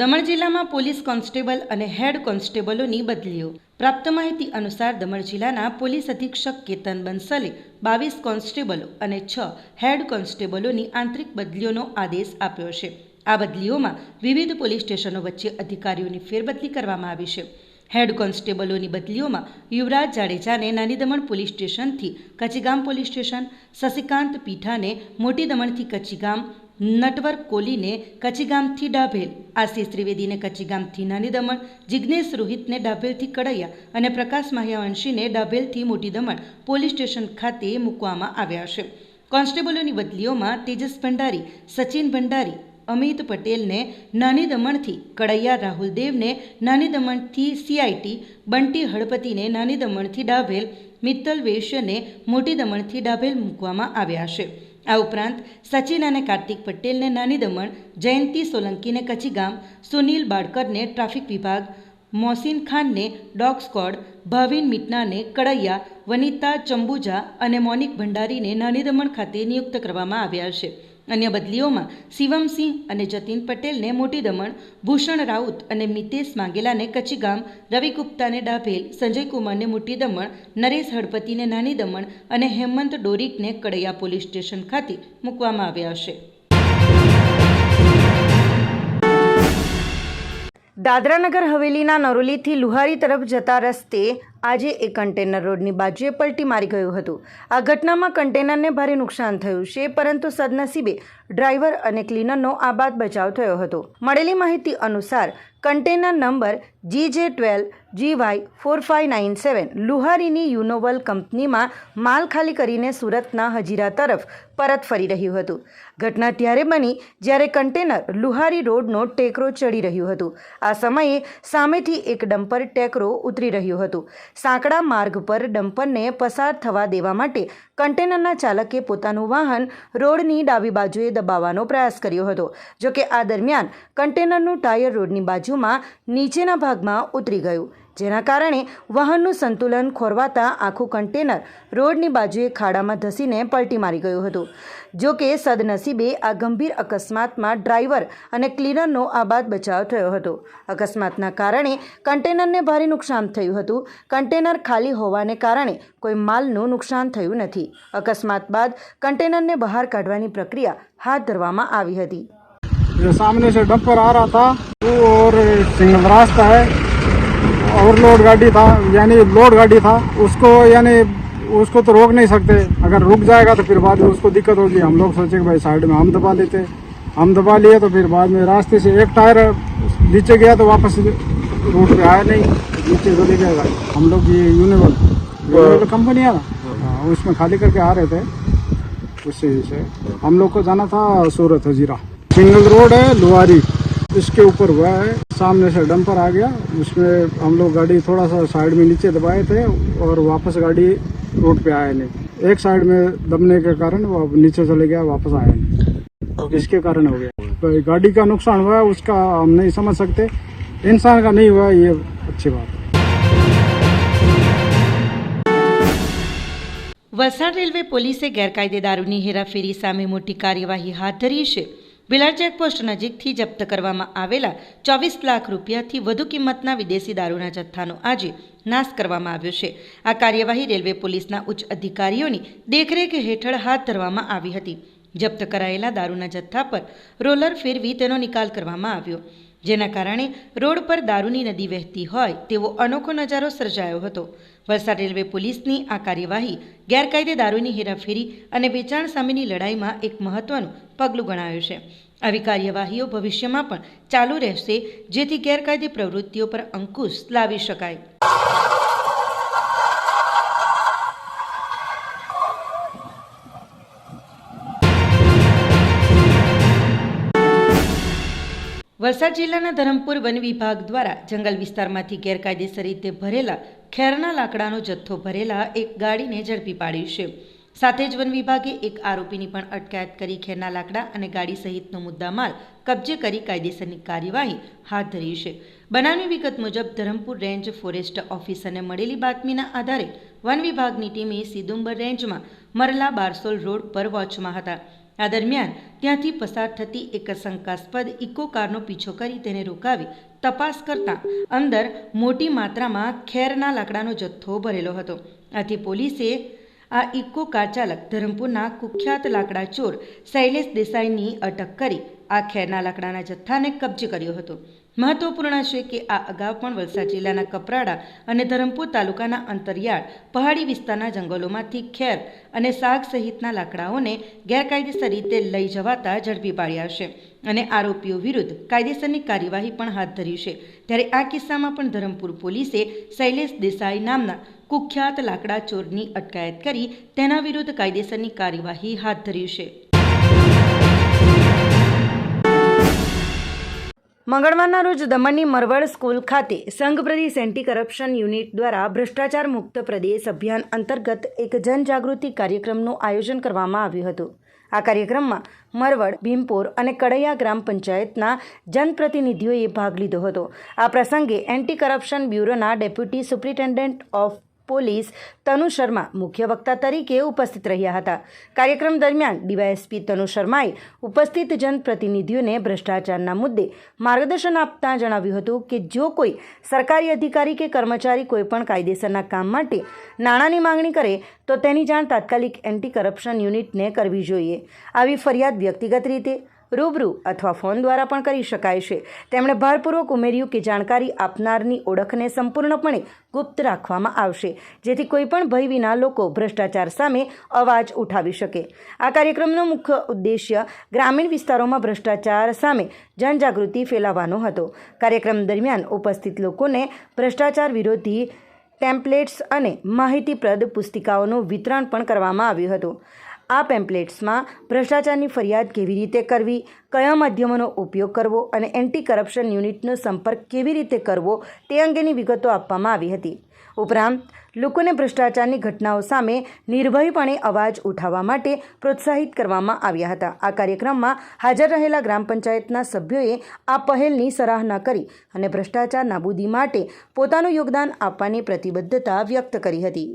દમણ જિલ્લામાં police constable અને હેડ કોન્સ્ટેબલોની બદલીઓ. પ્રાપ્ત માહિતી અનુસાર દમણ જિલ્લાના પોલીસ અધિક્ષક કેતન બંસલે બાવીસ કોન્સ્ટેબલો અને છ હેડ કોન્સ્ટેબલોની આંતરિક બદલીઓનો આદેશ આપ્યો છે. આ બદલીઓમાં વિવિધ પોલીસ સ્ટેશનો વચ્ચે અધિકારીઓની ફેરબદલી કરવામાં આવી છે. હેડ કોન્સ્ટેબલોની બદલીઓમાં યુવરાજ જાડેજાને નાની દમણ પોલીસ સ્ટેશનથી કચીગામ પોલીસ સ્ટેશન, શશિકાંત પીઠાને મોટી દમણથી કચીગામ નટવર કોલીને કચીગામથી ડાભેલ. આશીષ ત્રિવેદીને કચીગામથી નાની દમણ જિજ્ઞેશ રોહિતને ડાભેલથી કડૈયા અને પ્રકાશ માહ્યાવંશીને ડાભેલથી મોટી દમણ પોલીસ સ્ટેશન ખાતે મૂકવામાં આવ્યા છે. કોન્સ્ટેબલોની બદલીઓમાં તેજસ ભંડારી, સચિન ભંડારી, અમિત પટેલને નાની દમણથી કડૈયા, રાહુલ દેવને નાની દમણથી સીઆઈટી, બંટી હળપતિને નાની દમણથી ડાભેલ, મિત્તલ વેશ્યને મોટી દમણથી ડાભેલ મૂકવામાં આવ્યા છે. આ ઉપરાંત સચિન અને કાર્તિક પટેલને નાની દમણ, જયંતિ સોલંકીને કચીગામ સુનિલ બાડકરને ટ્રાફિક વિભાગ, મોહસિન ખાનને ડોગ સ્કોડ, ભાવિન મિટનાને કડૈયા, વનિતા ચંબુજા અને મોનિક ભંડારીને નાની દમણ ખાતે નિયુક્ત કરવામાં આવ્યા છે. અન્ય બદલીઓમાં શિવમસિંહ અને જતીન પટેલને મોટી દમણ, ભૂષણ રાઉત અને મિતેશ માંગેલાને કચીગામ રવિ ગુપ્તાને ડાભેલ, સંજય કુમારને મોટી દમણ, નરેશ હળપતિને નાની દમણ અને હેમંત ડોરીકને કડૈયા પોલીસ સ્ટેશન ખાતે મૂકવામાં આવ્યા છે દાદરાનગર હવેલીના નરોલીથી લુહારી તરફ જતા રસ્તે આજે એક કન્ટેનર રોડની બાજુએ પલટી મારી ગયું હતું. આ ઘટનામાં કન્ટેનરને ભારે નુકસાન થયું છે, પરંતુ સદનસીબે ડ્રાઈવર અને ક્લીનરનો આબાદ બચાવ થયો હતો. મળેલી માહિતી અનુસાર container number G J twelve G Y four five nine seven. લુહારીની યુનોવલ કંપનીમાં માલ ખાલી કરીને સુરતના હજીરા તરફ પરત ફરી રહ્યું હતું. ઘટના ત્યારે બની જ્યારે કન્ટેનર લુહારી રોડનો ટેકરો ચડી રહ્યું હતું. આ સમયે સામેથી એક ડમ્પર ટેકરો ઉતરી રહ્યું હતું. સાંકડા માર્ગ પર ડમ્પરને પસાર થવા દેવા માટે કન્ટેનરના ચાલકે પોતાનું વાહન રોડની ડાબી બાજુએ દબાવવાનો પ્રયાસ કર્યો હતો. જોકે આ દરમિયાન કન્ટેનરનું ટાયર રોડની બાજુમાં નીચેના ભાગમાં ઉતરી ગયું, જેના કારણે વાહનનું સંતુલન ખોરવાતા આખું કન્ટેનર રોડની બાજુએ ખાડામાં ધસીને પલટી મારી ગયું હતું. જો કે સદનસીબે આ ગંભીર અકસ્માતમાં ડ્રાઈવર અને ક્લીનરનો આબાદ બચાવ થયો હતો. અકસ્માતના કારણે કન્ટેનરને ભારે નુકસાન થયું હતું. કન્ટેનર ખાલી હોવાને કારણે કોઈ માલનું નુકસાન થયું નથી. અકસ્માત બાદ કન્ટેનરને બહાર કાઢવાની પ્રક્રિયા હાથ ધરવામાં આવી હતી. સામને और सिंगल रास्ता है ओवरलोड गाड़ी था यानी लोड गाड़ी था उसको यानी उसको तो रोक नहीं सकते। अगर रुक जाएगा तो फिर बाद में उसको दिक्कत होगी। हम लोग सोचे कि भाई साइड में हम दबा लेते। हम दबा लिए तो फिर बाद में रास्ते से एक टायर नीचे गया तो वापस रूट पे आया नहीं। नीचे चले गया हम लोग ये यूनिवर्ल यूनिवर्ल कंपनी है हाँ, उसमें खाली करके आ रहे थे। उससे से हम लोग को जाना था सूरत हजीरा। सिंगल रोड है लुहारी इसके ऊपर हुआ है सामने से डंपर आ गया उसमें हम लोग गाड़ी थोड़ा सा साइड में नीचे दबाए थे और वापस गाड़ी रोड पे आया नहीं एक साइड में दबने के कारण वो अब नीचे चले गया वापस आया नहीं इसके कारण हो गया तो गाड़ी का नुकसान हुआ है उसका हम नहीं समझ सकते इंसान का नहीं हुआ ये अच्छी बात है વલસાડ રેલવે પોલીસે ગેરકાયદે દારૂની હેરાફેરી સામે મોટી કાર્યવાહી હાથ ધરી છે બિલાર ચેકપોસ્ટ નજીકથી જપ્ત કરવામાં આવેલા ચોવીસ લાખ રૂપિયાથી વધુ કિંમતના વિદેશી દારૂના જથ્થાનો આજે નાશ કરવામાં આવ્યો છે. આ કાર્યવાહી રેલવે પોલીસના ઉચ્ચ અધિકારીઓની દેખરેખ હેઠળ હાથ ધરવામાં આવી હતી. જપ્ત કરાયેલા દારૂના જથ્થા પર રોલર ફેરવી તેનો નિકાલ કરવામાં આવ્યો. જેના કારણે રોડ પર દારૂની નદી વહેતી હોય તેવો અનોખો નજારો સર્જાયો હતો. વલસાડ રેલવે પોલીસની આ કાર્યવાહી ગેરકાયદે દારૂની હેરાફેરી અને વેચાણ સામેની લડાઈમાં એક મહત્વનું પગલું ગણાયું છે. આવી કાર્યવાહીઓ ભવિષ્યમાં પણ ચાલુ રહેશે, જેથી ગેરકાયદે પ્રવૃત્તિઓ પર અંકુશ લાવી શકાય. વલસાડ જિલ્લાના ધરમપુર વન વિભાગ દ્વારા જંગલ વિસ્તારમાંથી ગેરકાયદેસર રીતે ભરેલા ખેરના લાકડાનો જથ્થો ભરેલા એક ગાડીને ઝડપી પાડ્યું છે. સાથે જ વન વિભાગે એક આરોપીની પણ અટકાયત કરી ખેરના લાકડા અને ગાડી સહિતનો મુદ્દામાલ કબજે કરી કાયદેસરની કાર્યવાહી હાથ ધરી છે. બનાવની વિગત મુજબ ધરમપુર રેન્જ ફોરેસ્ટ ઓફિસરને મળેલી બાતમીના આધારે વન વિભાગની ટીમે સિદુંબર રેન્જમાં મરલા બારસોલ રોડ પર વોચમાં હતા. આ દરમિયાન ત્યાંથી પસાર થતી એક શંકાસ્પદ ઇકો કારનો પીછો કરી તેને રોકાવી તપાસ કરતાં અંદર મોટી માત્રામાં ખેરના લાકડાનો જથ્થો ભરેલો હતો. આથી પોલીસે આ ઇકો કાર ચાલક ધરમપુરના કુખ્યાત લાકડા ચોર શૈલેષ દેસાઈની અટક કરી આ ખેરના લાકડાના જથ્થાને કબજે કર્યો હતો. મહત્વપૂર્ણ છે કે આ અગાઉ પણ વલસાડ જિલ્લાના કપરાડા અને ધરમપુર તાલુકાના અંતરિયાળ, પહાડી વિસ્તારના જંગલોમાંથી ખેર અને શાક સહિતના લાકડાઓને ગેરકાયદેસર રીતે લઈ જવાતા ઝડપી પાડ્યા છે અને આરોપીઓ વિરુદ્ધ કાયદેસરની કાર્યવાહી પણ હાથ ધરી છે. ત્યારે આ કિસ્સામાં પણ ધરમપુર પોલીસે શૈલેષ દેસાઈ નામના કુખ્યાત લાકડા ચોરની અટકાયત કરી તેના વિરુદ્ધ કાયદેસરની કાર્યવાહી હાથ ધરી છે. મંગળવારના રોજ દમણની મરવડ સ્કૂલ ખાતે સંઘ પ્રદેશ એન્ટી કરપ્શન યુનિટ દ્વારા ભ્રષ્ટાચાર મુક્ત પ્રદેશ અભિયાન અંતર્ગત એક જનજાગૃતિ કાર્યક્રમનું આયોજન કરવામાં આવ્યું હતું. આ કાર્યક્રમમાં મરવડ, ભીમપોર અને કડૈયા ગ્રામ પંચાયતના જનપ્રતિનિધિઓએ ભાગ લીધો હતો. આ પ્રસંગે anti corruption બ્યુરોના deputy superintendent of police Tanu Sharma મુખ્ય વક્તા તરીકે ઉપસ્થિત રહ્યા હતા. કાર્યક્રમ દરમિયાન ડીવાયએસપી તનુ શર્માએ ઉપસ્થિત જનપ્રતિનિધિઓને ભ્રષ્ટાચારના મુદ્દે માર્ગદર્શન આપતા જણાવ્યું હતું કે જો કોઈ સરકારી અધિકારી કે કર્મચારી કોઈપણ કાયદેસરના કામ માટે નાણાંની માંગણી કરે, તો તેની જાણ તાત્કાલિક એન્ટી કરપ્શન યુનિટને કરવી જોઈએ. આવી ફરિયાદ વ્યક્તિગત રીતે રૂબરૂ અથવા ફોન દ્વારા પણ કરી શકાય છે. તેમણે ભારપૂર્વક ઉમેર્યું કે જાણકારી આપનારની ઓળખને સંપૂર્ણપણે ગુપ્ત રાખવામાં આવશે, જેથી કોઈપણ ભય વિના લોકો ભ્રષ્ટાચાર સામે અવાજ ઉઠાવી શકે. આ કાર્યક્રમનો મુખ્ય ઉદ્દેશ્ય ગ્રામીણ વિસ્તારોમાં ભ્રષ્ટાચાર સામે જનજાગૃતિ ફેલાવવાનો હતો. કાર્યક્રમ દરમિયાન ઉપસ્થિત લોકોને ભ્રષ્ટાચાર વિરોધી ટેમ્પલેટ્સ અને માહિતીપ્રદ પુસ્તિકાઓનું વિતરણ પણ કરવામાં આવ્યું હતું. આ પેમ્પલેટ્સમાં ભ્રષ્ટાચારની ફરિયાદ કેવી રીતે કરવી, કયા માધ્યમોનો ઉપયોગ કરવો અને એન્ટી કરપ્શન યુનિટનો સંપર્ક કેવી રીતે કરવો તે અંગેની વિગતો આપવામાં આવી હતી. ઉપરાંત, લોકોને ભ્રષ્ટાચારની ઘટનાઓ સામે નિર્ભયપણે અવાજ ઉઠાવવા માટે પ્રોત્સાહિત કરવામાં આવ્યા હતા. આ કાર્યક્રમમાં હાજર રહેલા ગ્રામ પંચાયતના સભ્યોએ આ પહેલની સરાહના કરી અને ભ્રષ્ટાચાર નાબૂદી માટે પોતાનું યોગદાન આપવાની પ્રતિબદ્ધતા વ્યક્ત કરી હતી.